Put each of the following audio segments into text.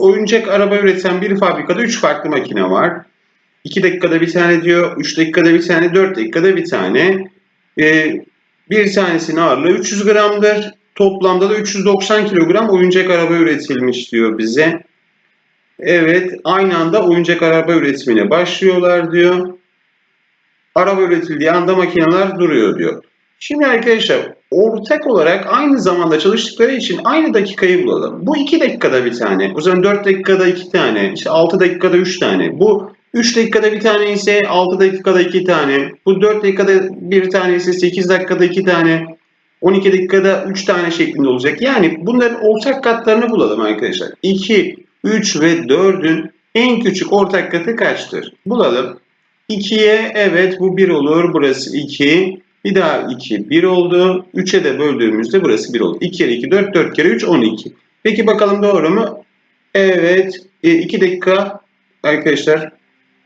Oyuncak araba üreten bir fabrikada 3 farklı makine var. 2 dakikada bir tane diyor, 3 dakikada bir tane, 4 dakikada bir tane. Ee, bir tanesinin ağırlığı 300 gramdır. Toplamda da 390 kilogram oyuncak araba üretilmiş diyor bize. Evet, aynı anda oyuncak araba üretimine başlıyorlar diyor. Araba üretildiği anda makineler duruyor diyor. Şimdi arkadaşlar ortak olarak aynı zamanda çalıştıkları için aynı dakikayı bulalım. Bu 2 dakikada bir tane. O zaman 4 dakikada 2 tane. işte 6 dakikada 3 tane. Bu 3 dakikada bir tane ise 6 dakikada 2 tane. Bu 4 dakikada bir tane ise 8 dakikada 2 tane. 12 dakikada 3 tane şeklinde olacak. Yani bunların ortak katlarını bulalım arkadaşlar. 2, 3 ve 4'ün en küçük ortak katı kaçtır? Bulalım. 2'ye evet bu 1 olur. Burası 2. Bir daha 2 1 oldu. 3'e de böldüğümüzde burası 1 oldu. 2 kere 2 4 4 kere 3 12. Peki bakalım doğru mu? Evet. 2 dakika arkadaşlar.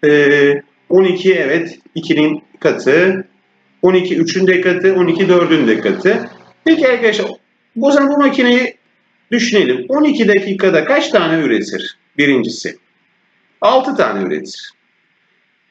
Ee, 12 evet 2'nin katı. 12 3'ün de katı. 12 4'ün de katı. Peki arkadaşlar o zaman bu makineyi düşünelim. 12 dakikada kaç tane üretir? Birincisi. 6 tane üretir.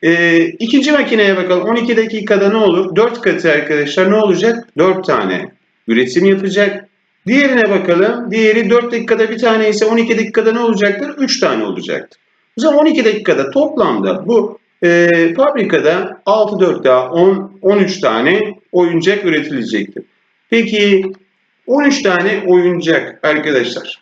Ee, ikinci makineye bakalım. 12 dakikada ne olur? 4 katı arkadaşlar ne olacak? 4 tane üretim yapacak. Diğerine bakalım. Diğeri 4 dakikada bir tane ise 12 dakikada ne olacaktır? 3 tane olacaktır. O zaman 12 dakikada toplamda bu e, fabrikada 6 4 daha 10 13 tane oyuncak üretilecektir. Peki 13 tane oyuncak arkadaşlar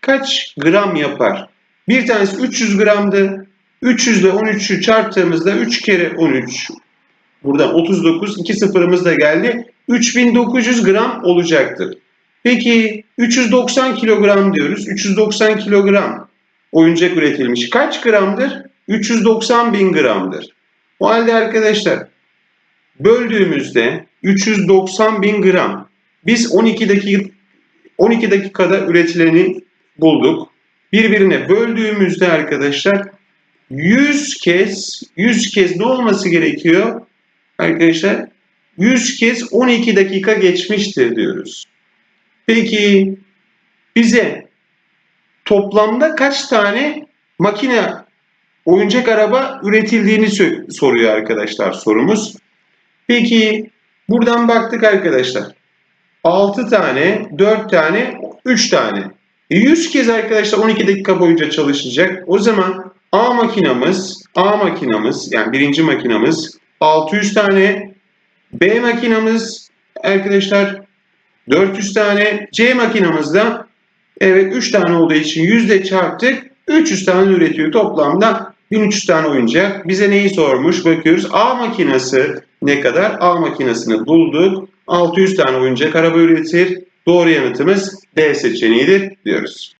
kaç gram yapar? Bir tanesi 300 gramdı. 300 ile 13'ü çarptığımızda 3 kere 13 buradan 39 2 sıfırımız da geldi. 3900 gram olacaktır. Peki 390 kilogram diyoruz. 390 kilogram oyuncak üretilmiş. Kaç gramdır? 390 bin gramdır. O halde arkadaşlar böldüğümüzde 390 bin gram biz 12 dakika 12 dakikada üretileni bulduk. Birbirine böldüğümüzde arkadaşlar 100 kez 100 kez ne olması gerekiyor? Arkadaşlar 100 kez 12 dakika geçmiştir diyoruz. Peki bize toplamda kaç tane makine oyuncak araba üretildiğini soruyor arkadaşlar sorumuz. Peki buradan baktık arkadaşlar. 6 tane, 4 tane, 3 tane. 100 kez arkadaşlar 12 dakika boyunca çalışacak. O zaman A makinamız, A makinamız yani birinci makinamız 600 tane, B makinamız arkadaşlar 400 tane, C makinamız da evet 3 tane olduğu için yüzde çarptık 300 tane üretiyor. Toplamda 1300 tane oyuncak. Bize neyi sormuş? Bakıyoruz. A makinası ne kadar? A makinasını bulduk. 600 tane oyuncak araba üretir. Doğru yanıtımız D seçeneğidir diyoruz.